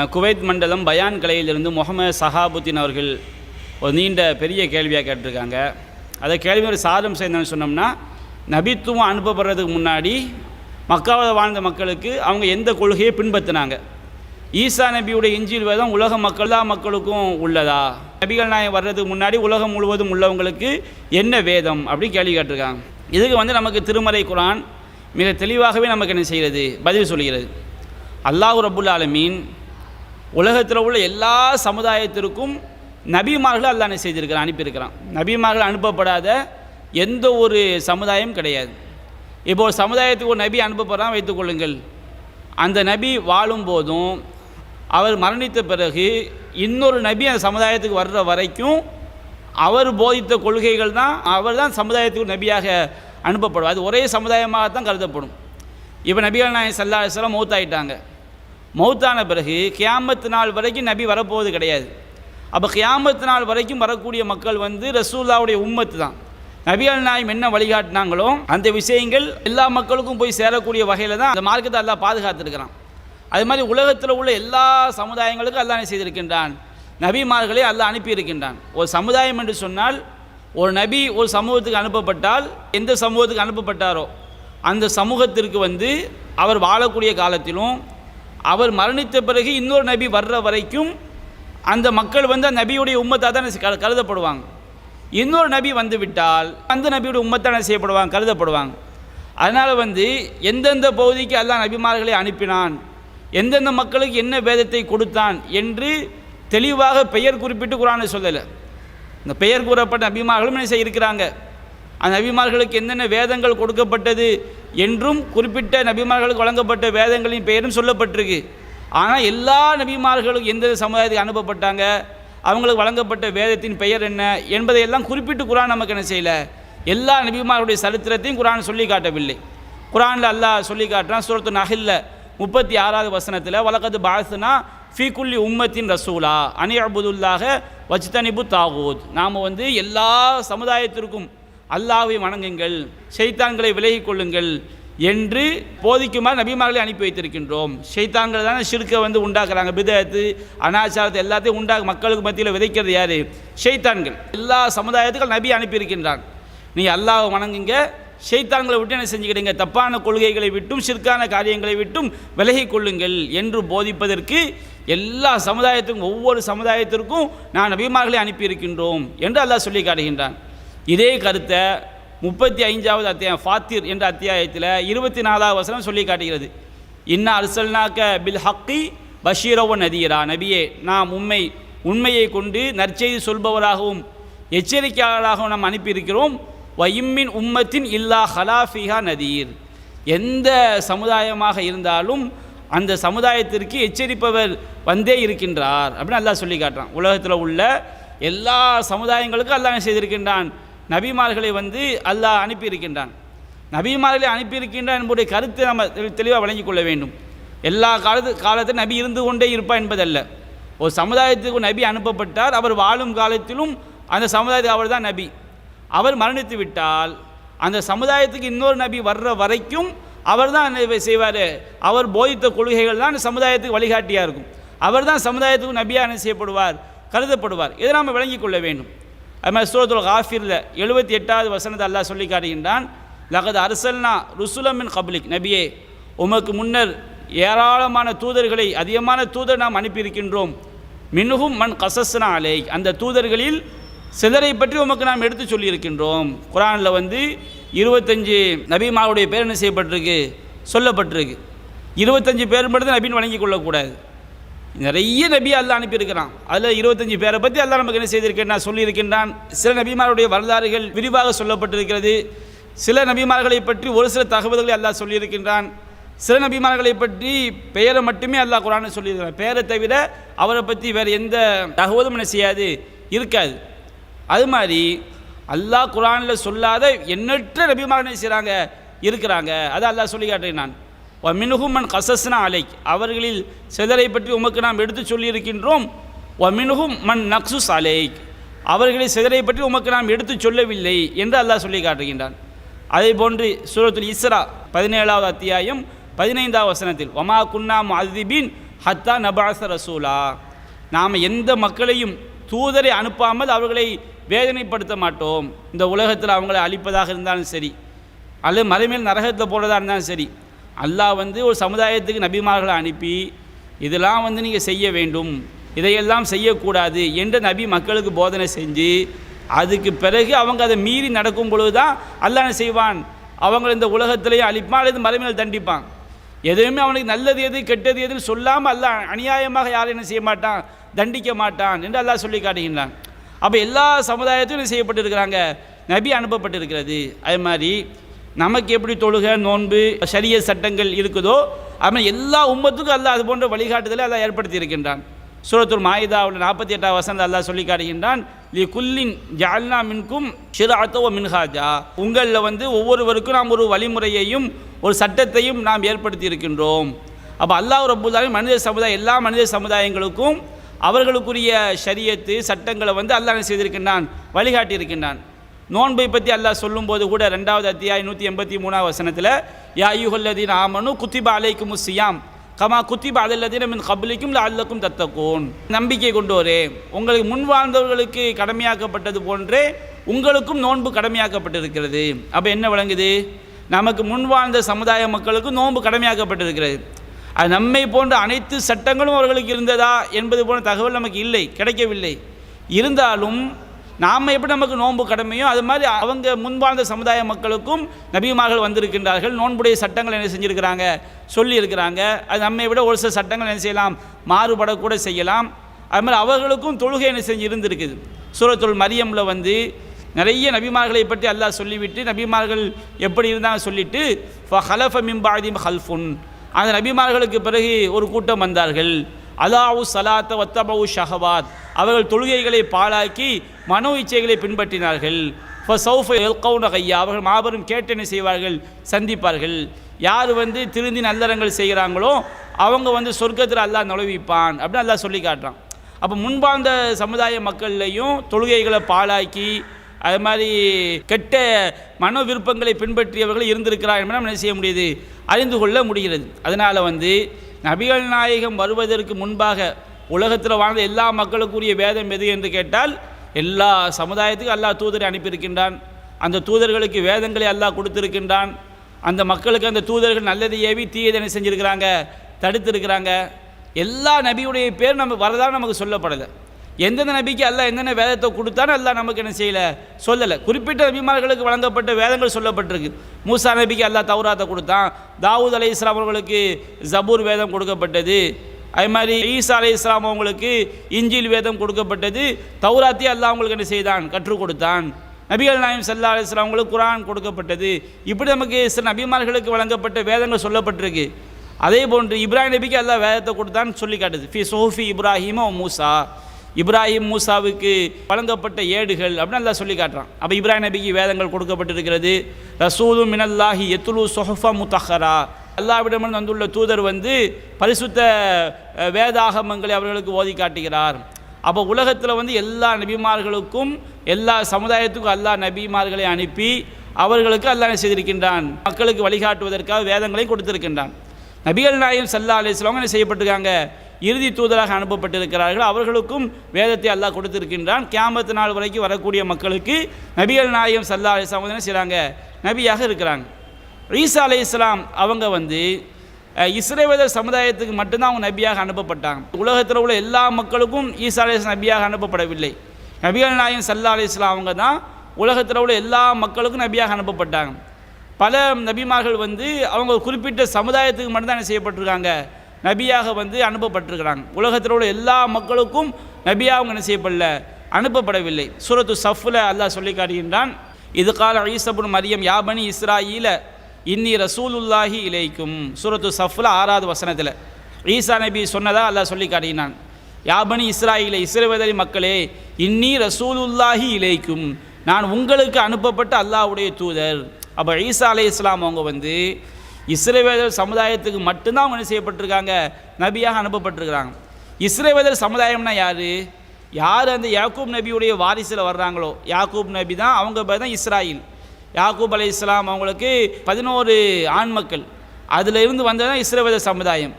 Kuwait மண்டலம் பயான் கலையிலிருந்து முகமது சஹாபுத்தீன் அவர்கள் ஒரு நீண்ட பெரிய கேள்வியாக கேட்டிருக்காங்க. அதை கேள்வி ஒரு சாதம் செய்யணும்னு சொன்னோம்னா நபித்துவம் அனுப்பப்படுறதுக்கு முன்னாடி மக்காவில் வாழ்ந்த மக்களுக்கு அவங்க எந்த கொள்கையை பின்பற்றினாங்க? ஈசா நபியுடைய இஞ்சில் வேதம் உலக மக்கள் மக்களுக்கும் உள்ளதா? நபிகள் நாயகம் வர்றதுக்கு முன்னாடி உலகம் முழுவதும் உள்ளவங்களுக்கு என்ன வேதம் அப்படின்னு கேள்வி கேட்டிருக்காங்க. இதுக்கு வந்து நமக்கு திருமறை குரான் மிக தெளிவாகவே நமக்கு என்ன செய்கிறது? பதில் சொல்கிறது. அல்லாஹ் ரபுல் ஆலமீன் உலகத்தில் உள்ள எல்லா சமுதாயத்திற்கும் நபிமார்கள் அல்லாஹ் என்ன செய்திருக்கிறான் அனுப்பியிருக்கிறான். நபிமார்கள் அனுப்பப்படாத எந்த ஒரு சமுதாயம் கிடையாது. இப்போ ஒரு சமுதாயத்துக்கு ஒரு நபி அனுப்பப்படுறான் வைத்துக்கொள்ளுங்கள் அந்த நபி வாழும் போதும் அவர் மரணித்த பிறகு இன்னொரு நபி அந்த சமுதாயத்துக்கு வர்ற வரைக்கும் அவர் போதித்த கொள்கைகள் தான் அவர் தான் சமுதாயத்துக்கு நபியாக அனுப்பப்படும். அது ஒரே சமுதாயமாகத்தான் கருதப்படும். இப்போ நபிகள் நாயன் சல்லா மூத்தாயிட்டாங்க. மௌத்தான பிறகு கியாமத்து நாள் வரைக்கும் நபி வரப்போவது கிடையாது. அப்போ கியாமத்து நாள் வரைக்கும் வரக்கூடிய மக்கள் வந்து ரசூல்லாவுடைய உம்மத்து தான். நபிகள் நாயம் என்ன வழிகாட்டினாங்களோ அந்த விஷயங்கள் எல்லா மக்களுக்கும் போய் சேரக்கூடிய வகையில் தான் அந்த மார்க்கத்தை எல்லாம் பாதுகாத்துருக்கிறான். அது மாதிரி உலகத்தில் உள்ள எல்லா சமுதாயங்களுக்கும் அல்லாஹ் என்ன செய்திருக்கின்றான்? நபிமார்களை அல்லாஹ் அனுப்பியிருக்கின்றான். ஒரு சமுதாயம் என்று சொன்னால் ஒரு நபி ஒரு சமூகத்துக்கு அனுப்பப்பட்டால் எந்த சமூகத்துக்கு அனுப்பப்பட்டாரோ அந்த சமூகத்திற்கு வந்து அவர் வாழக்கூடிய காலத்திலும் அவர் மரணித்த பிறகு இன்னொரு நபி வர்ற வரைக்கும் அந்த மக்கள் வந்து அந்த நபியுடைய உம்மத்தாக தான் கருதப்படுவாங்க. இன்னொரு நபி வந்து விட்டால் அந்த நபியுடைய உம்மத்தான செய்யப்படுவாங்க? கருதப்படுவாங்க. அதனால் வந்து எந்தெந்த பகுதிக்கு எல்லாம் நபிமார்களை அனுப்பினான்? எந்தெந்த மக்களுக்கு என்ன வேதத்தை கொடுத்தான்? என்று தெளிவாக பெயர் குறிப்பிட்டு குரானை சொல்லலை. இந்த பெயர் கூறப்பட்ட நபிமார்களும் என்ன செய்ய இருக்கிறாங்க. அந்த நபிமார்களுக்கு என்னென்ன வேதங்கள் கொடுக்கப்பட்டது? என்றும் குறிப்பிட்ட நபிமார்களுக்கு வழங்கப்பட்ட வேதங்களின் பெயரும் சொல்லப்பட்டிருக்கு. ஆனால் எல்லா நபிமார்களும் எந்த சமுதாயத்துக்கு அனுப்பப்பட்டாங்க? அவங்களுக்கு வழங்கப்பட்ட வேதத்தின் பெயர் என்ன? என்பதையெல்லாம் குறிப்பிட்டு குரான் நமக்கு என்ன செய்யலை? எல்லா நபிமார்களுடைய சரித்திரத்தையும் குரான் சொல்லி காட்டவில்லை. குரானில் அல்லாஹ் சொல்லி காட்டுறான் சூரத்து நஹில்ல முப்பத்தி ஆறாவது வசனத்தில் வழக்கத்து பாசுனா ஃபீக்குல்லி உம்மத்தின் ரசூலா அனி அபுதுல்லாக வச்சித்தனிபு தாகூத். நாம் வந்து எல்லா சமுதாயத்திற்கும் அல்லாவை வணங்குங்கள் ஷைத்தான்களை விலகிக் கொள்ளுங்கள் என்று போதிக்குமாறு நபிமார்களை அனுப்பி வைத்திருக்கின்றோம். ஷைத்தான்கள் தானே சிறுக்கை வந்து உண்டாக்குறாங்க பிதத்து அனாச்சாரத்தை எல்லாத்தையும் உண்டாக மக்களுக்கு மத்தியில் விதைக்கிறது யார்? செய்தான்கள் எல்லா சமுதாயத்துக்கும் நபி அனுப்பியிருக்கின்றான். நீ அல்லாவை வணங்குங்க செய்தான்களை விட்டு என்ன செஞ்சுக்கிடுங்க? தப்பான கொள்கைகளை விட்டும் சிற்கான காரியங்களை விட்டும் விலகி கொள்ளுங்கள் என்று போதிப்பதற்கு எல்லா சமுதாயத்துக்கும் ஒவ்வொரு சமுதாயத்திற்கும் நான் நபிமார்களை அனுப்பியிருக்கின்றோம் என்று அல்லாஹ் சொல்லி காட்டுகின்றான். இதே கருத்தை முப்பத்தி ஐந்தாவது அத்தியாயம் ஃபாத்திர் என்ற அத்தியாயத்தில் இருபத்தி நாலாவது வசனம் சொல்லி காட்டுகிறது. இன்ன அர்சல்னாக்க பில் ஹக்கி பஷீரவ நதியரா நபியே நாம் உண்மை உண்மையை கொண்டு நற்செய்தி சொல்பவராகவும் எச்சரிக்கையாளராகவும் நாம் அனுப்பியிருக்கிறோம். வயிம்மின் உம்மத்தின் இல்லா ஹலாஃபிஹா நதீர். எந்த சமுதாயமாக இருந்தாலும் அந்த சமுதாயத்திற்கு எச்சரிப்பவர் வந்தே இருக்கின்றார் அப்படின்னு அல்லாஹ் சொல்லி காட்டுறான். உலகத்தில் உள்ள எல்லா சமுதாயங்களுக்கும் அல்லாஹ் செய்திருக்கின்றான்? நபிமார்களை வந்து அல்லாஹ் அனுப்பியிருக்கின்றான். நபிமார்களை அனுப்பியிருக்கின்றான் என்பதுடைய கருத்தை நம்ம தெளிவாக வழங்கிக் கொள்ள வேண்டும். எல்லா காலத்து காலத்தில் நபி இருந்து கொண்டே இருப்பார் என்பதல்ல. ஒரு சமுதாயத்துக்கு நபி அனுப்பப்பட்டார் அவர் வாழும் காலத்திலும் அந்த சமுதாயத்துக்கு அவர் தான் நபி. அவர் மரணித்து விட்டால் அந்த சமுதாயத்துக்கு இன்னொரு நபி வர்ற வரைக்கும் அவர் தான் செய்வார்? அவர் போதித்த கொள்கைகள் தான் அந்த சமுதாயத்துக்கு வழிகாட்டியாக இருக்கும். அவர் தான் சமுதாயத்துக்கு நபியாக என்ன செய்யப்படுவார்? கருதப்படுவார். இதை நாம் விளங்கிக் கொள்ள வேண்டும். அது மாதிரி சூரத்துல் காஃபிரில் எழுபத்தி எட்டாவது வசனத்தை அல்லாஹ் சொல்லி காட்டுகின்றான். லகது அரசல்னா ருசுலமின் கப்லிக். நபியே உமக்கு முன்னர் ஏராளமான தூதர்களை அதிகமான தூதர் நாம் அனுப்பியிருக்கின்றோம். மின்ஹும் மண் கசஸ்னா அலை அந்த தூதர்களில் சிலரை பற்றி உமக்கு நாம் எடுத்து சொல்லியிருக்கின்றோம். குரானில் வந்து இருபத்தஞ்சு நபிமாவுடைய பேர் என்ன செய்யப்பட்டிருக்கு? சொல்லப்பட்டிருக்கு. இருபத்தஞ்சு பேர் மட்டும் நபின்னு வழங்கி கொள்ளக்கூடாது. நிறைய நபி அல்லா அனுப்பியிருக்கிறான். அதில் இருபத்தஞ்சு பேரை பற்றி அல்லா நமக்கு என்ன செய்திருக்கின்றான் சொல்லியிருக்கின்றான். சில நபிமாருடைய வரலாறுகள் விரிவாக சொல்லப்பட்டிருக்கிறது. சில நபிமார்களை பற்றி ஒரு சில தகவல்களை அல்லாஹ் சொல்லியிருக்கின்றான். சில நபிமார்களை பற்றி பெயரை மட்டுமே அல்லாஹ் குரான் சொல்லியிருக்கிறான். பெயரை தவிர அவரை பற்றி வேறு எந்த தகவலும் என்ன செய்யாது இருக்காது. அது மாதிரி அல்லாஹ் குரானில் சொல்லாத எண்ணற்ற நபிமார்கள் என்ன செய்கிறாங்க இருக்கிறாங்க. அதை அல்லாஹ் சொல்லி காட்டுறேன் நான் ஒமினுகுமன் மன் கசஸ்னா அலைக் அவர்களில் சிலரை பற்றி உமக்கு நாம் எடுத்து சொல்லியிருக்கின்றோம். ஒமினுகும் மண் மன் நக்சுஸ் அலைக் அவர்களை சிலரை பற்றி உமக்கு நாம் எடுத்து சொல்லவில்லை என்று அல்லாஹ் சொல்லி காட்டுகின்றான். அதே போன்று சூரத்துல் இஸ்ரா பதினேழாவது அத்தியாயம் பதினைந்தாவது வசனத்தில் ஒமா குன்னா அதிபின் ஹத்தா நபாச ரசூலா. நாம் எந்த மக்களையும் தூதரை அனுப்பாமல் அவர்களை வேதனைப்படுத்த மாட்டோம். இந்த உலகத்தில் அவங்களை அழிப்பதாக இருந்தாலும் சரி அல்லது மறுமையில் நரகத்தை போடுறதா இருந்தாலும் சரி அல்லாஹ் வந்து ஒரு சமுதாயத்துக்கு நபிமார்களை அனுப்பி இதெல்லாம் வந்து நீங்கள் செய்ய வேண்டும் இதையெல்லாம் செய்யக்கூடாது என்று நபி மக்களுக்கு போதனை செஞ்சு அதுக்கு பிறகு அவங்க அதை மீறி நடக்கும் பொழுது தான் அல்லாஹ் என்ன செய்வான்? அவங்க இந்த உலகத்திலேயே அழிப்பான் அல்லது மறைமையில் தண்டிப்பான். எதுவுமே அவனுக்கு நல்லது எது கெட்டது எதுன்னு சொல்லாமல் அல்லாஹ் அநியாயமாக யாரும் என்ன செய்ய மாட்டான்? தண்டிக்க மாட்டான் என்று அல்லாஹ் சொல்லி காட்டுகின்றான். அப்போ எல்லா சமுதாயத்திலும் செய்யப்பட்டிருக்கிறாங்க? நபி அனுப்பப்பட்டிருக்கிறது. அதே மாதிரி நமக்கு எப்படி தொழுக நோன்பு சரிய சட்டங்கள் இருக்குதோ அது எல்லா உம்மத்துக்கும் அல்லாஹ் அது போன்ற வழிகாட்டுதலை அல்லாஹ் ஏற்படுத்தி இருக்கின்றான் சூரத்துல் மாயிதாவில் நாற்பத்தி எட்டாம் வசந்த அல்லாஹ் சொல்லி காட்டுகின்றான் லி குல்லின் ஜால்னா மின்கும் ஷிராத்தோ மின்ஹாஜா. உங்களில் வந்து ஒவ்வொருவருக்கும் நாம் ஒரு வழிமுறையையும் ஒரு சட்டத்தையும் நாம் ஏற்படுத்தி இருக்கின்றோம் அப்போ அல்லாஹ் ரபுல்லாலும் மனித சமுதாயம் எல்லா மனித சமுதாயங்களுக்கும் அவர்களுக்குரிய சரியத்து சட்டங்களை வந்து அல்லாஹ் செய்திருக்கின்றான்? வழிகாட்டி இருக்கின்றான் நோன்பை பற்றி அல்லாஹ் சொல்லும்போது கூட ரெண்டாவது அத்தியாயம் நூற்றி எண்பத்தி மூணாவது வசனத்தில் யா யுகல்லதீன் ஆமனு குத்திபா அலைக்கும் சியாம். கமா குத்திபா அதல்லதீன் மின் கபலிக்கும் அல்லக்கும் தத்தக்கோன் நம்பிக்கை கொண்டோரே உங்களுக்கு முன் வாழ்ந்தவர்களுக்கு கடமையாக்கப்பட்டது போன்றே உங்களுக்கும் நோன்பு கடமையாக்கப்பட்டிருக்கிறது. அப்போ என்ன விளங்குது? நமக்கு முன் வாழ்ந்த சமுதாய மக்களுக்கு நோன்பு கடமையாக்கப்பட்டிருக்கிறது. அது நம்மை போன்ற அனைத்து சட்டங்களும் அவர்களுக்கு இருந்ததா என்பது போன்ற தகவல் நமக்கு இல்லை கிடைக்கவில்லை. இருந்தாலும் நாம் எப்படி நமக்கு நோன்பு கடமையோ அது மாதிரி அவங்க முன்வாழ்ந்த சமுதாய மக்களுக்கும் நபிமார்கள் வந்திருக்கின்றார்கள். நோன்புடைய சட்டங்கள் என்ன செஞ்சுருக்கிறாங்க? சொல்லியிருக்கிறாங்க. அது நம்மை விட ஒரு சில சட்டங்கள் என்ன செய்யலாம்? மாறுபடக்கூட செய்யலாம். அது மாதிரி அவர்களுக்கும் தொழுகை என்ன செஞ்சு இருந்திருக்குது. சூரத்துள் மரியமில் வந்து நிறைய நபிமார்களை பற்றி அல்லாஹ் சொல்லிவிட்டு நபிமார்கள் எப்படி இருந்தாங்க சொல்லிட்டு ஹலஃப மிம்பாதி ஹல்ஃபுன். அந்த நபிமார்களுக்கு பிறகு ஒரு கூட்டம் வந்தார்கள். அலாவு சலாத்த வத்தபவு ஷஹவாத். அவர்கள் தொழுகைகளை பாழாக்கி மனோ இச்சைகளை பின்பற்றினார்கள். சௌஃபவுன கையா. அவர்கள் மாபெரும் கேட்டனை செய்வார்கள் சந்திப்பார்கள். யார் வந்து திருந்தி நல்லறங்கள் செய்கிறாங்களோ அவங்க வந்து சொர்க்கத்தில் அல்லாஹ் நுழைவிப்பான். அப்படின்னு அல்லாஹ் சொல்லி காட்டுறான். அப்போ முன்பார்ந்த சமுதாய மக்கள்லையும் தொழுகைகளை பாழாக்கி அது மாதிரி கெட்ட மனோ விருப்பங்களை பின்பற்றியவர்கள் இருந்திருக்கிறார் என்பதை நம்ம என்ன செய்ய முடியுது? அறிந்து கொள்ள முடிகிறது. அதனால் வந்து நபிகள் நாயகம் வருவதற்கு முன்பாக உலகத்தில் வாழ்ந்த எல்லா மக்களுக்குரிய வேதம் எது என்று கேட்டால் எல்லா சமுதாயத்துக்கும் அல்லாஹ் தூதரை அனுப்பியிருக்கின்றான். அந்த தூதர்களுக்கு வேதங்களை அல்லாஹ் கொடுத்திருக்கின்றான். அந்த மக்களுக்கு அந்த தூதர்கள் நல்லதை ஏவி தீயதனை செஞ்சுருக்கிறாங்க? தடுத்திருக்கிறாங்க. எல்லா நபியுடைய பேர் நம்ம வரதான் நமக்கு சொல்லப்படலை. எந்தெந்த நபிக்கு அல்ல எந்தெந்த வேதத்தை கொடுத்தானோ அல்லா நமக்கு என்ன செய்யலை? சொல்லலை. குறிப்பிட்ட நபிமார்களுக்கு வழங்கப்பட்ட வேதங்கள் சொல்லப்பட்டிருக்கு. மூசா நபிக்கு அல்லா தௌராத்தை கொடுத்தான். தாவூத் அலை இஸ்லாம் அவர்களுக்கு ஜபூர் வேதம் கொடுக்கப்பட்டது. அது மாதிரி ஈசா அலை இஸ்லாம் அவங்களுக்கு இஞ்சில் வேதம் கொடுக்கப்பட்டது. தௌராத்தி அல்லா அவங்களுக்கு என்ன செய்தான்? கற்றுக் கொடுத்தான். நபிகள் நாயம் சல்லா அலி இஸ்லாம் அவங்களுக்கு குரான் கொடுக்கப்பட்டது. இப்படி நமக்கு சில நபிமார்களுக்கு வழங்கப்பட்ட வேதங்கள் சொல்லப்பட்டிருக்கு. அதே போன்று இப்ராஹிம் நபிக்கு அல்லா வேதத்தை கொடுத்தான்னு சொல்லி காட்டுது. ஃபி சோஃபி இப்ராஹிமோ மூசா. இப்ராஹிம் மூசாவுக்கு வழங்கப்பட்ட ஏடுகள் அப்படின்னு நல்லா சொல்லி காட்டுறான். அப்போ இப்ராஹிம் நபிக்கு வேதங்கள் கொடுக்கப்பட்டிருக்கிறது. ரசூது மினல்லாஹி எத்துலு சொஹஃபா முத்தஹரா. அல்லாவிடமிருந்து வந்துள்ள தூதர் வந்து பரிசுத்த வேதாகமங்களை அவர்களுக்கு ஓதி காட்டுகிறார். அப்போ உலகத்தில் வந்து எல்லா நபிமார்களுக்கும் எல்லா சமுதாயத்துக்கும் எல்லா நபிமார்களை அனுப்பி அவர்களுக்கு அல்லாஹ் செய்திருக்கின்றான்? மக்களுக்கு வழிகாட்டுவதற்காக வேதங்களை கொடுத்திருக்கின்றான். நபிகள் நாயம் சல்லா அலிஸ்லாம் என்ன செய்யப்பட்டிருக்காங்க? இறுதி தூதராக அனுப்பப்பட்டிருக்கிறார்கள். அவர்களுக்கும் வேதத்தை அல்லாஹ் கொடுத்திருக்கின்றான். கேமத்து நாள் வரைக்கும் வரக்கூடிய மக்களுக்கு நபிகள் நாயம் சல்லா அலிஸ்லாம் வந்து செய்கிறாங்க நபியாக இருக்கிறாங்க. ஈசா அலி இஸ்லாம் அவங்க வந்து இஸ்ரேவேதர் சமுதாயத்துக்கு மட்டும்தான் அவங்க நபியாக அனுப்பப்பட்டாங்க. உலகத்தில் உள்ள எல்லா மக்களுக்கும் ஈசா அலி நபியாக அனுப்பப்படவில்லை. நபிகள் நாயம் சல்லா அலி இஸ்லாம் அவங்க தான் உலகத்தில் உள்ள எல்லா மக்களுக்கும் நபியாக அனுப்பப்பட்டாங்க. பல நபிமார்கள் வந்து அவங்க குறிப்பிட்ட சமுதாயத்துக்கு மட்டும்தான் என்ன செய்யப்பட்டிருக்காங்க? நபியாக வந்து அனுப்பப்பட்டிருக்கிறாங்க. உலகத்தில் உள்ள எல்லா மக்களுக்கும் நபியாக அவங்க என்ன செய்யப்படல? அனுப்பப்படவில்லை. சூரத்து சஃபில் அல்லாஹ் சொல்லி காட்டுகின்றான் இது கால ஈசபுன் மரியம் யாபனி இஸ்ராயில இன்னி ரசூலுல்லாஹி இலைக்கும். சூரத்து சஃபில் ஆறாவது வசனத்தில். ஈசா நபி சொன்னதாக அல்லாஹ் சொல்லி காட்டினான் யாபனி இஸ்ராயில இஸ்ரவேதரி மக்களே இன்னி ரசூலுல்லாஹி இலைக்கும் நான் உங்களுக்கு அனுப்பப்பட்ட அல்லாஹ்வுடைய தூதர். அப்போ ஈசா அலை இஸ்லாம் அவங்க வந்து இஸ்ரேவேதர் சமுதாயத்துக்கு மட்டும்தான் அவங்க செய்யப்பட்டிருக்காங்க நபியாக அனுப்பப்பட்டிருக்கிறாங்க. இஸ்ரேவேதர் சமுதாயம்னா யார்? யார் அந்த யாக்கூப் நபியுடைய வாரிசில் வர்றாங்களோ? யாக்கூப் நபி தான் அவங்க பேர் தான் இஸ்ராயில். யாக்கூப் அலை இஸ்லாம் அவங்களுக்கு பதினோரு ஆண் மக்கள் அதில் இருந்து வந்தது தான் இஸ்ரேவேத சமுதாயம்.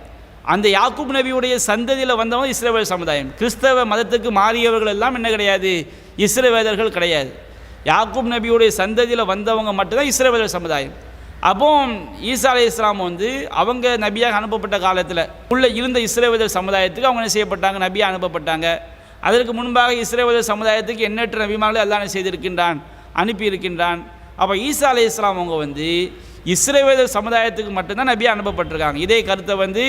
அந்த யாக்கூப் நபியுடைய சந்ததியில் வந்தவங்க இஸ்ரேவேல் சமுதாயம். கிறிஸ்தவ மதத்துக்கு மாறியவர்கள் எல்லாம் என்ன கிடையாது? இஸ்ரேவேதர்கள் கிடையாது. யாக்கூப் நபியுடைய சந்ததியில் வந்தவங்க மட்டும்தான் இஸ்ரேவேதர் சமுதாயம். அப்போ ஈசா அலி இஸ்லாம் வந்து அவங்க நபியாக அனுப்பப்பட்ட காலத்தில் உள்ளே இருந்த இஸ்ரேவேலர் சமுதாயத்துக்கு அவங்க என்ன செய்யப்பட்டாங்க? நபியாக அனுப்பப்பட்டாங்க. அதற்கு முன்பாக இஸ்ரேவேலர் சமுதாயத்துக்கு எண்ணற்ற நபிமார்களை அல்லாஹ் செய்திருக்கின்றான்? அனுப்பி இருக்கின்றான் அப்போ ஈசா அலி இஸ்லாம் அவங்க வந்து இஸ்ரேவேதர் சமுதாயத்துக்கு மட்டும்தான் நபியாக அனுப்பப்பட்டிருக்காங்க. இதே கருத்தை வந்து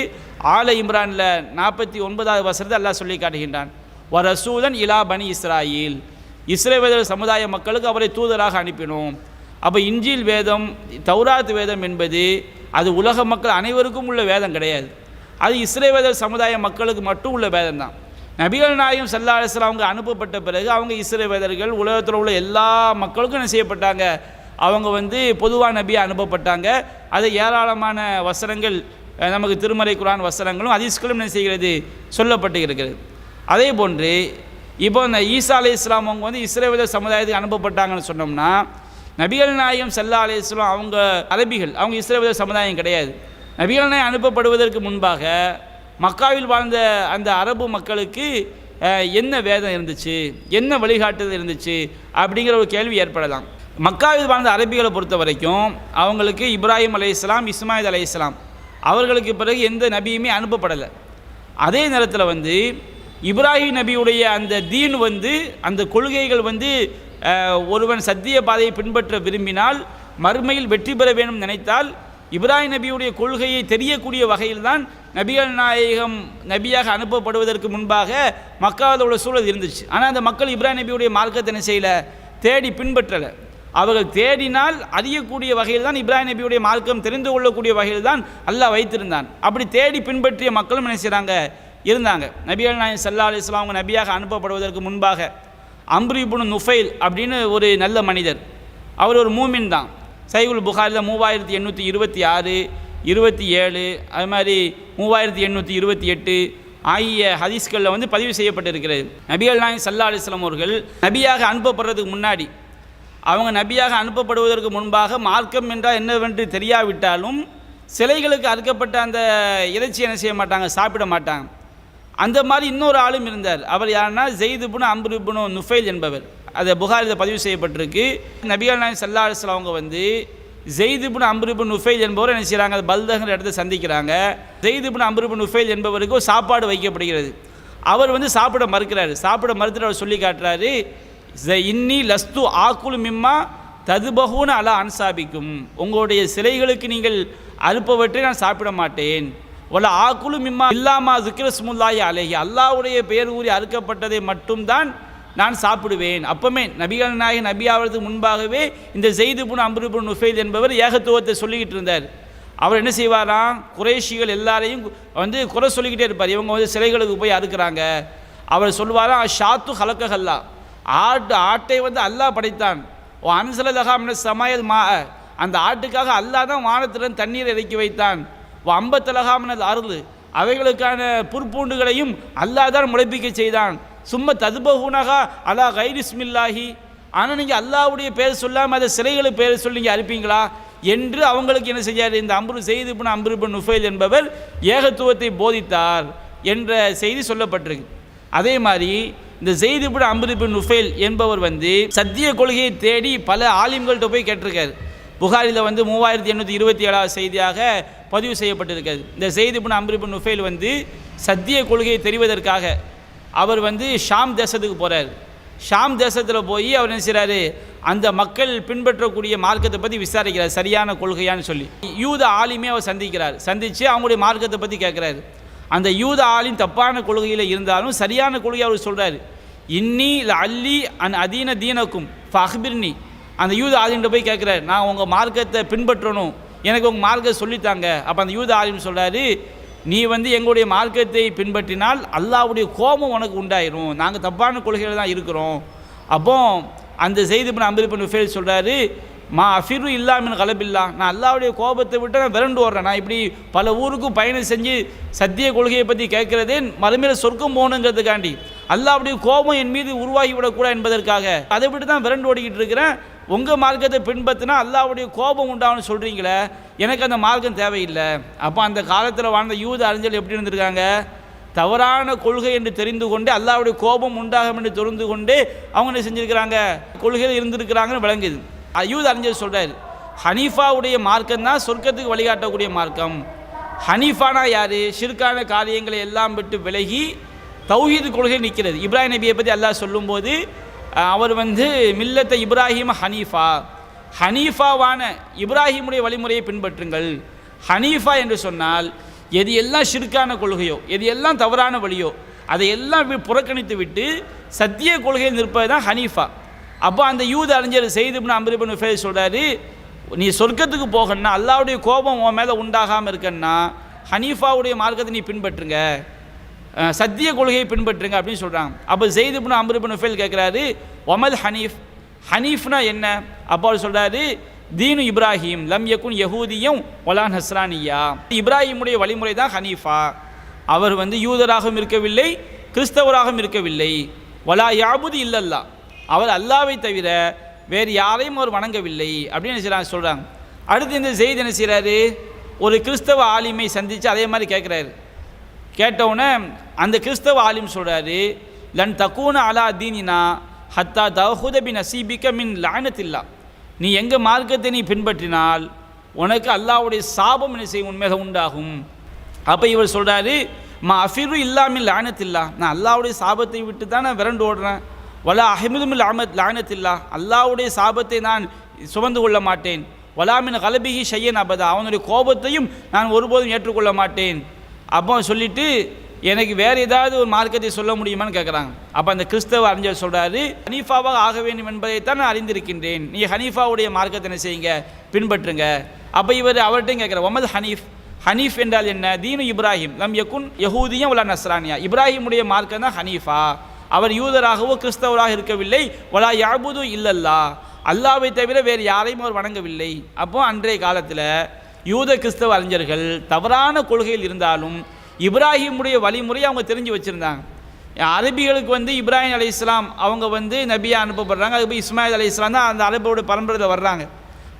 ஆல இம்ரானில் நாற்பத்தி ஒன்பதாவது வசனத்தை அல்லாஹ் சொல்லி காட்டுகின்றான். வரசூதன் இலா பனி இஸ்ராயில். இஸ்ரேவேதர் சமுதாய மக்களுக்கு அவரை தூதராக அனுப்பினோம். அப்போ இஞ்சில் வேதம் தௌராத் வேதம் என்பது அது உலக மக்கள் அனைவருக்கும் உள்ள வேதம் கிடையாது. அது இஸ்ரேவேலர் சமுதாய மக்களுக்கு மட்டும் உள்ள வேதம் தான் நபிகள் நாயும் சல்லா அலிஸ்லாம் அவங்க அனுப்பப்பட்ட பிறகு அவங்க இஸ்ரேவேதர்கள் உலகத்தில் உள்ள எல்லா மக்களுக்கும் என்ன செய்யப்பட்டாங்க? அவங்க வந்து பொதுவாக நபியாக அனுப்பப்பட்டாங்க. அது ஏராளமான வசனங்கள் நமக்கு திருமறை குரான் வசனங்களும் அதிஸ்களும் என்ன செய்கிறது? சொல்லப்பட்டு இருக்கிறது. அதே போன்று இப்போ இந்த ஈசா அலி இஸ்லாம் அவங்க வந்து இஸ்ரேவேலர் சமுதாயத்துக்கு அனுப்பப்பட்டாங்கன்னு சொன்னோம்னா நபிகள் நாயகம் சல்லா அலிஸ்லாம் அவங்க அரபிகள் அவங்க இஸ்ரேவேலர் சமுதாயம் கிடையாது. நபிகள் நாயகம் அனுப்பப்படுவதற்கு முன்பாக மக்காவில் வாழ்ந்த அந்த அரபு மக்களுக்கு என்ன வேதம் இருந்துச்சு என்ன வழிகாட்டுதல் இருந்துச்சு அப்படிங்கிற ஒரு கேள்வி ஏற்படலாம். மக்காவில் வாழ்ந்த அரபிகளை பொறுத்த வரைக்கும் அவங்களுக்கு இப்ராஹிம் அலை இஸ்லாம் இஸ்மாயில் அலை இஸ்லாம் அவர்களுக்கு பிறகு எந்த நபியுமே அனுப்பப்படலை. அதே நேரத்தில் வந்து இப்ராஹிம் நபியுடைய அந்த தீன் வந்து அந்த கொள்கைகள் வந்து ஒருவன் சத்திய பாதையை பின்பற்ற விரும்பினால் மறுமையில் வெற்றி பெற வேண்டும் நினைத்தால் இப்ராஹிம் நபியுடைய கொள்கையை தெரியக்கூடிய வகையில் தான் நபிகள் நாயகம் நபியாக அனுப்பப்படுவதற்கு முன்பாக மக்காவில் உள்ள சூழல் இருந்துச்சு. ஆனால் அந்த மக்கள் இப்ராஹிம் நபியுடைய மார்க்கத்தை என்ன செய்யலை? தேடி பின்பற்றலை. அவர்கள் தேடினால் அறியக்கூடிய வகையில் தான் இப்ராஹிம் நபியுடைய மார்க்கம் தெரிந்து கொள்ளக்கூடிய வகையில் தான் அல்லாஹ் வைத்திருந்தான். அப்படி தேடி பின்பற்றிய மக்களும் என்ன செய்கிறாங்க இருந்தாங்க. நபிகள் நாயகம் சல்லா அலிஸ்லாம் அவங்க நபியாக அனுப்பப்படுவதற்கு முன்பாக அம்ரிபுன் நுஃபைல் அப்படின்னு ஒரு நல்ல மனிதர். அவர் ஒரு மூமின் தான். சைகுல் புகாரில் மூவாயிரத்தி எண்ணூற்றி இருபத்தி ஆறு இருபத்தி ஏழு அது மாதிரி மூவாயிரத்தி எண்ணூற்றி இருபத்தி எட்டு ஆகிய ஹதீஸ்களில் வந்து பதிவு செய்யப்பட்டிருக்கிறது. நபிகள் நாயகம் சல்லா அலிஸ்லாம் அவர்கள் நபியாக அனுப்பப்படுறதுக்கு முன்னாடி அவங்க நபியாக அனுப்பப்படுவதற்கு முன்பாக மார்க்கம் என்றால் என்னவென்று தெரியாவிட்டாலும் சிலைகளுக்கு அறுக்கப்பட்ட அந்த இறைச்சி என்ன செய்ய மாட்டாங்க? சாப்பிட மாட்டாங்க. அந்த மாதிரி இன்னொரு ஆளும் இருந்தார். அவர் யாருன்னா ஜெயிதுபுனு அம்புருபுனு நுஃபைல் என்பவர். அதை புகாரில் பதிவு செய்யப்பட்டிருக்கு. நபிகள் நாயன் சல்லா அலிஸ்லாம் அவங்க வந்து ஜெயிதுபுன் அம்புருபுன் நுஃபைல் என்பவர் என்ன செய்கிறாங்க அது பல்தகர் இடத்த சந்திக்கிறாங்க. ஜெயிதுபுன் அம்புருபுன் நுஃபைல் என்பவருக்கு சாப்பாடு வைக்கப்படுகிறது. அவர் வந்து சாப்பிட மறுக்கிறாரு. சாப்பிட மறுத்துட்டு அவர் சொல்லி காட்டுறாரு "ஜ இன்னி லஸ்து ஆக்குலு மிம்மா ததுபகுன அலா அன்சாபிக்கும். உங்களுடைய சிலைகளுக்கு நீங்கள் அறுப்பவற்றை நான் சாப்பிட மாட்டேன். ஒல ஆக்குலு மிம்மா இல்லாமா துக்கிரஸ்முல்லாஹி அலேஹி. அல்லாவுடைய பெயர் கூறி அறுக்கப்பட்டதை மட்டும்தான் நான் சாப்பிடுவேன். அப்பமே நபிகள் நாயகன் நபி ஆவதுக்கு முன்பாகவே இந்த ஜெய்துபுன் அம்ருபுன் நுஃபைல் என்பவர் ஏகத்துவத்தை சொல்லிக்கிட்டு இருந்தார். அவர் என்ன செய்வாராம்? குறைஷிகள் எல்லாரையும் வந்து குறை சொல்லிக்கிட்டே இருப்பார். இவங்க வந்து சிலைகளுக்கு போய் அறுக்கிறாங்க. அவர் சொல்வாராம் ஷாத்து ஹலக்கஹல்லா. ஆட்டு ஆட்டை வந்து அல்லாஹ் படைத்தான். ஓ அன்சலதகாமின சமாயல் மா அந்த ஆட்டுக்காக அல்லாஹ் தான் வானத்திலிருந்து தண்ணீர் இறக்கி வைத்தான். அம்பத்தலகாமனது அம்பத்தலகாமினல் அருள். அவைகளுக்கான புற்பூண்டுகளையும் அல்லாஹ் தான் முளைப்பிக்க செய்தான். சும்மா ததுபகுனகா அலா கைரிஸ்மில்லாஹி. ஆனால் நீங்கள் அல்லாவுடைய பேர் சொல்லாமல் அதை சிலைகளை பேர் சொல்லி நீங்கள் அறுப்பீங்களா என்று அவங்களுக்கு என்ன செய்யார் இந்த அம்பரு செய்து அம்பருபன் நுஃபைல் என்பவர் ஏகத்துவத்தை போதித்தார் என்ற செய்தி சொல்லப்பட்டிருக்கு. அதே மாதிரி இந்த செய்திபுட அம்ருபின் நுஃபைல் என்பவர் வந்து சத்திய கொள்கையை தேடி பல ஆலிம்கள்கிட்ட போய் கேட்டிருக்காரு. புகாரில் வந்து மூவாயிரத்தி எண்ணூற்றி இருபத்தி ஏழாவது செய்தியாக பதிவு செய்யப்பட்டிருக்கிறது. இந்த செய்தி செய்திபுன் அம்பருபின் நுஃபைல் வந்து சத்திய கொள்கையை தெரிவதற்காக அவர் வந்து ஷாம் தேசத்துக்கு போகிறார் ஷாம் தேசத்தில் போய் அவர் என்ன செய்கிறாரு அந்த மக்கள் பின்பற்றக்கூடிய மார்க்கத்தை பற்றி விசாரிக்கிறார் சரியான கொள்கையான்னு சொல்லி. யூத ஆலிமே அவர் சந்திக்கிறார். சந்தித்து அவங்களுடைய மார்க்கத்தை பற்றி கேட்குறாரு அந்த யூத ஆளின் தப்பான கொள்கையில் இருந்தாலும் சரியான கொள்கையை அவர் சொல்கிறாரு இன்னி அல்லி அன் அதீன தீனக்கும் ஃபஹ்பிர்னி அந்த யூத ஆலிம்கிட்ட போய் கேட்குறாரு நான் உங்கள் மார்க்கத்தை பின்பற்றணும். எனக்கு உங்கள் மார்க்கத்தை சொல்லித்தாங்க. அப்போ அந்த யூத ஆலிம் சொல்கிறாரு நீ வந்து எங்களுடைய மார்க்கத்தை பின்பற்றினால் அல்லாவுடைய கோபம் உனக்கு உண்டாயிரும். நாங்கள் தப்பான கொள்கையில் தான் இருக்கிறோம். அப்போ அந்த செய்தி பண்ண அம்பிரிப்பன் ஃபேல் சொல்கிறாரு மா அஃபிரு இல்லாமல் கலப்பில்லா நான் அல்லாவுடைய கோபத்தை விட்டு நான் விரண்டு ஓடுறேன். நான் இப்படி பல ஊருக்கும் பயணம் செஞ்சு சத்திய கொள்கையை பற்றி கேட்குறதே மறுமையில் சொர்க்கம் போகணுங்கிறதுக்காண்டி. அல்லாவுடைய கோபம் என் மீது உருவாகி விடக்கூடாது என்பதற்காக. அதை விட்டு தான் விரண்டு ஓடிக்கிட்டு இருக்கிறேன். உங்கள் மார்க்கத்தை பின்பற்றினா அல்லாவுடைய கோபம் உண்டாகும்னு சொல்கிறீங்களே எனக்கு அந்த மார்க்கம் தேவையில்லை. அப்போ அந்த காலத்தில் வாழ்ந்த யூத அறிஞர்கள் எப்படி இருந்திருக்காங்க? தவறான கொள்கை என்று தெரிந்து கொண்டு அல்லாவுடைய கோபம் உண்டாகும் என்று தெரிந்து கொண்டு அவங்க என்ன செஞ்சுருக்கிறாங்க? கொள்கையில் இருந்திருக்கிறாங்கன்னு விளங்குது. அது யூத அறிஞர் சொல்கிறார் ஹனீஃபாவுடைய மார்க்கம் தான் சொர்க்கத்துக்கு வழிகாட்டக்கூடிய மார்க்கம். ஹனீஃபானா யார்? ஷிர்கான காரியங்களை எல்லாம் விட்டு விலகி தௌஹீது கொள்கை நிற்கிறது. இப்ராஹிம் நபியை பற்றி அல்லாஹ் சொல்லும்போது அவர் வந்து மில்லத்தை இப்ராஹிம் ஹனீஃபா. ஹனீஃபாவான இப்ராஹிமுடைய வழிமுறையை பின்பற்றுங்கள். ஹனீஃபா என்று சொன்னால் எது எல்லாம் ஷிர்கான கொள்கையோ எது எல்லாம் தவறான வழியோ அதை எல்லாம் புறக்கணித்து விட்டு சத்திய கொள்கையில் நிற்பது தான் ஹனீஃபா. அப்போ அந்த யூத அறிஞர் செய்து அம்பரிபன் ஃபேஸ் சொல்கிறாரு நீ சொர்க்கத்துக்கு போகணும்னா அல்லாவுடைய கோபம் உன் மேலே உண்டாகாமல் இருக்கன்னா ஹனீஃபாவுடைய மார்க்கத்தை நீ பின்பற்றுங்க. சத்திய கொள்கையை பின்பற்றுங்க அப்படின்னு சொல்கிறாங்க அப்போ ஜெயிதுப்னு அம்பரிபன் ஃபேல் கேட்குறாரு ஒமல் ஹனீஃப் ஹனீஃப்னா என்ன? அப்போ அவர் சொல்கிறாரு தீனு இப்ராஹிம் லம் யக்குன் யகூதியும் ஒலான் ஹஸ்ரானியா இப்ராஹிமுடைய வழிமுறை தான் ஹனீஃபா. அவர் வந்து யூதராகவும் இருக்கவில்லை கிறிஸ்தவராகவும் இருக்கவில்லை. வலா யாபுது இல்லல்லா. அவர் அல்லாவை தவிர வேறு யாரையும் அவர் வணங்கவில்லை அப்படின்னு செய்கிறாங்க சொல்கிறாங்க அடுத்து இந்த செய்தி என்ன செய்கிறாரு ஒரு கிறிஸ்தவ ஆலிமை சந்தித்து அதே மாதிரி கேட்குறாரு கேட்டவுடனே அந்த கிறிஸ்தவ ஆலிம் சொல்கிறாரு லன் தக்கூன அலா தீனினா ஹத்தா தஹுத பின் நசீபிக்க மின் லானத்தில்லா. நீ எங்கள் மார்க்கத்தை நீ பின்பற்றினால் உனக்கு அல்லாஹ்வுடைய சாபம் என்ன செய்யும்? உண்மையாக உண்டாகும். அப்போ இவர் சொல்கிறாரு மா அஃபிரு இல்லாமல் லானத்தில்லா. நான் அல்லாவுடைய சாபத்தை விட்டு தான் நான் விரண்டு ஓடுறேன். வலா அஹிமதுமில் லாமத் லானத்தில்லா. அல்லாஹ்வுடைய சாபத்தை நான் சுமந்து கொள்ள மாட்டேன். வலாமின் கலபிகி ஷையன் அபதா. அவனுடைய கோபத்தையும் நான் ஒருபோதும் ஏற்றுக்கொள்ள மாட்டேன். அப்போ சொல்லிவிட்டு எனக்கு வேறு ஏதாவது ஒரு மார்க்கத்தை சொல்ல முடியுமான்னு கேட்குறாங்க அப்போ அந்த கிறிஸ்தவ அறிஞர் சொல்கிறாரு ஹனீஃபாவாக ஆக வேண்டும் என்பதைத்தான் நான் அறிந்திருக்கின்றேன். நீ ஹனீஃபாவுடைய மார்க்கத்தை என்ன செய்யுங்க? பின்பற்றுங்க. அப்போ இவர் அவர்கிட்டையும் கேட்குற ஒமது ஹனீஃப் ஹனீஃப் என்றால் என்ன? தீனு இப்ராஹிம். நம் யக்குன் யகூதியும் உலா நஸ்ரானியா. இப்ராஹிமுடைய மார்க்கம் தான் ஹனீஃபா. அவர் யூதராகவோ கிறிஸ்தவராக இருக்கவில்லை. வலா யாபுது இல்லல்லா. அல்லாவை தவிர வேறு யாரையும் அவர் வணங்கவில்லை. அப்போ அன்றைய காலத்தில் யூத கிறிஸ்தவ அறிஞர்கள் தவறான கொள்கையில் இருந்தாலும் இப்ராஹிமுடைய வழிமுறையை அவங்க தெரிஞ்சு வச்சுருந்தாங்க. அரபிகளுக்கு வந்து இப்ராஹிம் அலி இஸ்லாம் அவங்க வந்து நபியாக அனுப்பப்படுறாங்க அதுக்கு இஸ்மாயில் அலை இஸ்லாம் தான் அந்த அரபோட பரம்பரையில் வர்றாங்க.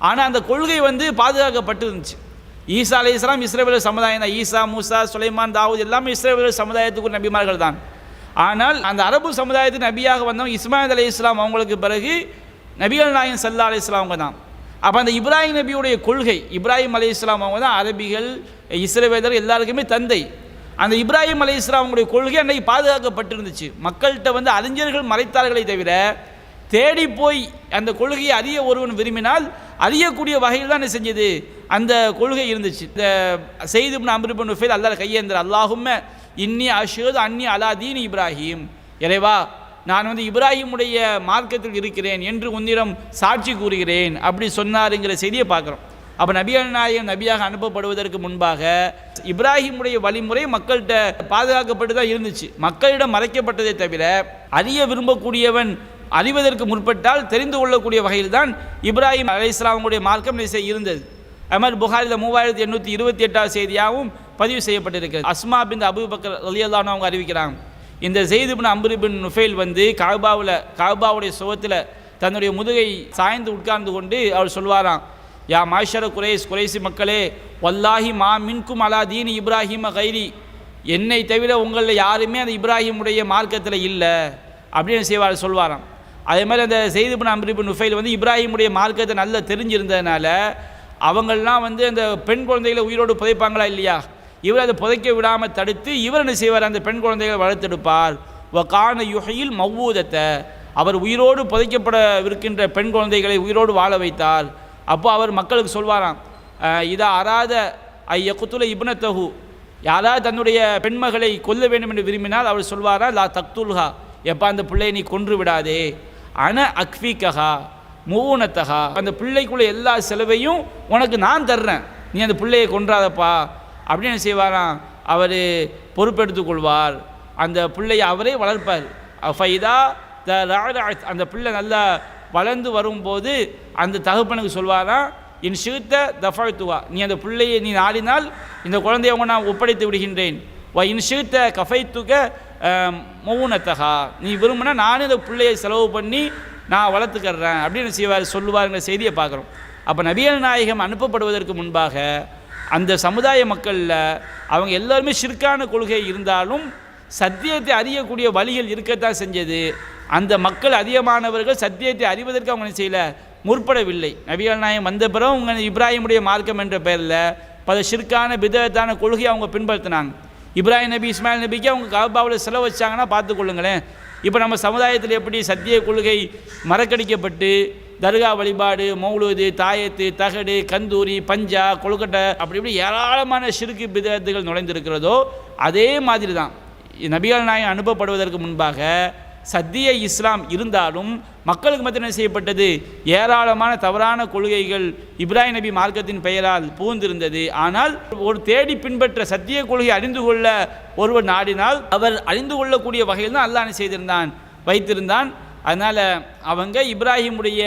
ஆனால் அந்த கொள்கை வந்து பாதுகாக்கப்பட்டு இருந்துச்சு ஈசா அலி இஸ்லாம் இஸ்ரேவேலர் சமுதாயம் தான். ஈசா மூசா சுலைமான் தாவூத் எல்லாமே இஸ்ரேவேலர் சமுதாயத்துக்கு நபிமார்கள் தான். ஆனால் அந்த அரபு சமுதாயத்துக்கு நபியாக வந்தவங்க இஸ்மாயில் அலி இஸ்லாம் அவங்களுக்கு பிறகு நபிகள் நாயன் சல்லா அலி இஸ்லாம் அவங்க தான். அப்போ அந்த இப்ராஹிம் நபியுடைய கொள்கை இப்ராஹிம் அலி இஸ்லாம் அவங்க தான் அரபிகள் இஸ்ரேவேதர் எல்லாருக்குமே தந்தை. அந்த இப்ராஹிம் அலி இஸ்லாம் அவங்களுடைய கொள்கை அன்னைக்கு பாதுகாக்கப்பட்டிருந்துச்சு. மக்கள்கிட்ட வந்து அறிஞர்கள் மறைத்தார்களே தவிர தேடி போய் அந்த கொள்கையை அறிய ஒருவன் விரும்பினால் அறியக்கூடிய வகையில் தான் என்ன செஞ்சது? அந்த கொள்கை இருந்துச்சு. இந்த செய்து அமிர்பன் ஃபேல் அல்லாஹ் கையேந்திர அல்லாஹும்ம இன்னி அஷோது அன்னி அலா தீன் இப்ராஹிம். இறைவா நான் வந்து இப்ராஹிமுடைய மார்க்கத்தில் இருக்கிறேன் என்று உன்னிடம் சாட்சி கூறுகிறேன் அப்படி சொன்னாருங்கிற செய்தியை பார்க்குறோம். அப்போ நபிகள் நாயகம் நபியாக அனுப்பப்படுவதற்கு முன்பாக இப்ராஹிமுடைய வழிமுறை மக்கள்கிட்ட பாதுகாக்கப்பட்டு தான் இருந்துச்சு. மக்களிடம் மறைக்கப்பட்டதை தவிர அறிய விரும்பக்கூடியவன் அறிவதற்கு முற்பட்டால் தெரிந்து கொள்ளக்கூடிய வகையில் தான் இப்ராஹிம் அலை இஸ்லாமுடைய மார்க்கம் இருந்தது. அது மாதிரி புகாரில் மூவாயிரத்தி எண்ணூற்றி இருபத்தி எட்டாவது செய்தியாகவும் பதிவு செய்யப்பட்டிருக்கிறது. அஸ்மா பின் அபு பக்கர் அலியல்லான்னு அவங்க அறிவிக்கிறாங்க. இந்த ஜெயிது அம்ருபின் நுஃபைல் வந்து காபாவில் காபாவுடைய சுவத்தில் தன்னுடைய முதுகை சாய்ந்து உட்கார்ந்து கொண்டு அவர் சொல்வாராம் யா மாஷர குரேஸ் குறைசி மக்களே வல்லாஹி மா மின்கும் அலா தீன் இப்ராஹிம கைரி என்னை தவிர உங்களில் யாருமே அந்த இப்ராஹிமுடைய மார்க்கத்தில் இல்லை அப்படின்னு செய்வார் சொல்வாராம். அதே மாதிரி அந்த செய்திபின் அம்ரிபின் நுஃபைல் வந்து இப்ராஹிமுடைய மார்க்கத்தை நல்லா தெரிஞ்சிருந்ததுனால அவங்கள்லாம் வந்து அந்த பெண் குழந்தைகளை உயிரோடு புதைப்பாங்களா இல்லையா? இவர் அதை புதைக்க விடாமல் தடுத்து இவர் என்ன செய்வார்? அந்த பெண் குழந்தைகளை வளர்த்தெடுப்பார். வ யுகையில் மவ்வூதத்தை அவர் உயிரோடு புதைக்கப்படவிருக்கின்ற பெண் குழந்தைகளை உயிரோடு வாழ வைத்தார். அப்போ அவர் மக்களுக்கு சொல்வாராம் இதா அராத ஐய குத்துல இப்னத்தஹு. யாராவது தன்னுடைய பெண்மகளை கொல்ல வேண்டும் என்று விரும்பினால் அவர் சொல்வாரா லா தக்துல்ஹா. எப்பா அந்த பிள்ளையை நீ கொன்று விடாதே. அன அக்ஃபீக்கஹா மூனத்தகா அந்த பிள்ளைக்குள்ள எல்லா செலவையும் உனக்கு நான் தர்றேன். நீ அந்த பிள்ளையை கொன்றாதப்பா. அப்படின்னு செய்வாராம்? அவர் பொறுப்பெடுத்துக் கொள்வார். அந்த பிள்ளையை அவரே வளர்ப்பார். ஃபைதா த ராடாத் அந்த பிள்ளை நல்லா வளர்ந்து வரும்போது அந்த தகப்பனுக்கு சொல்வாராம் என் ஷீத்த தஃபாத்துவா. நீ அந்த பிள்ளையை நீ நாடினால் இந்த குழந்தைய உங்க நான் ஒப்படைத்து விடுகின்றேன். வ இன் ஷீத்த கஃபைத்துக மௌனத்தகா நீ விரும்பினா நானும் இந்த பிள்ளையை செலவு பண்ணி நான் வளர்த்துக்கறேன். அப்படின்னு செய்வார்? சொல்லுவாருங்கிற செய்தியை பார்க்குறோம். அப்போ நபியல் நாயகம் அனுப்பப்படுவதற்கு முன்பாக அந்த சமுதாய மக்களில் அவங்க எல்லாருமே சிற்கான கொள்கை இருந்தாலும் சத்தியத்தை அறியக்கூடிய வழிகள் இருக்கத்தான் செஞ்சது. அந்த மக்கள் அதிகமானவர்கள் சத்தியத்தை அறிவதற்கு அவங்க செய்யல? முற்படவில்லை. நபிகள் நாயகம் வந்த பிறகு அவங்க இப்ராஹிமுடைய மார்க்கம் என்ற பெயரில் பல சிற்கான விதத்தான கொள்கையை அவங்க பின்பற்றினாங்க. இப்ராஹிம் நபி இஸ்மாயில் நபிக்கு அவங்க காபாவில் செலவு வச்சாங்கன்னா பார்த்துக்கொள்ளுங்களேன் இப்போ நம்ம சமுதாயத்தில் எப்படி சத்திய கொள்கை மறக்கடிக்கப்பட்டு தர்கா வழிபாடு மௌலுது தாயத்து தகடு கந்தூரி பஞ்சா கொழுக்கட்டை அப்படி இப்படி ஏராளமான சிறுக்கு பிதத்துகள் நுழைந்திருக்கிறதோ அதே மாதிரி தான் நபிகள் நாயகம் அனுப்பப்படுவதற்கு முன்பாக சத்திய இஸ்லாம் இருந்தாலும் மக்களுக்கு மத்திய என்ன செய்யப்பட்டது? ஏராளமான தவறான கொள்கைகள் இப்ராஹிம் நபி மார்க்கத்தின் பெயரால் பூந்திருந்தது ஆனால் ஒரு தேடி பின்பற்ற சத்திய கொள்கை அறிந்து கொள்ள ஒருவர் நாடினால் அவர் அறிந்து கொள்ளக்கூடிய வகையில் தான் அல்லாஹ் செய்திருந்தான்? வைத்திருந்தான். அதனால் அவங்க இப்ராஹிமுடைய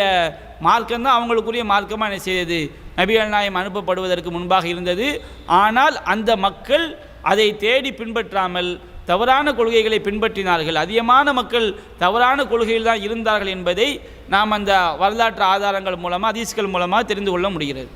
மார்க்கம் தான் அவங்களுக்குரிய மார்க்கமாக என்ன செய்தது? நபிகள் நாயம் அனுப்பப்படுவதற்கு முன்பாக இருந்தது. ஆனால் அந்த மக்கள் அதை தேடி பின்பற்றாமல் தவறான கொள்கைகளை பின்பற்றினார்கள். அதிகமான மக்கள் தவறான கொள்கையில் தான் இருந்தார்கள் என்பதை நாம் அந்த வரலாற்று ஆதாரங்கள் மூலமாக அதிசுகள் மூலமாக தெரிந்து கொள்ள முடிகிறது.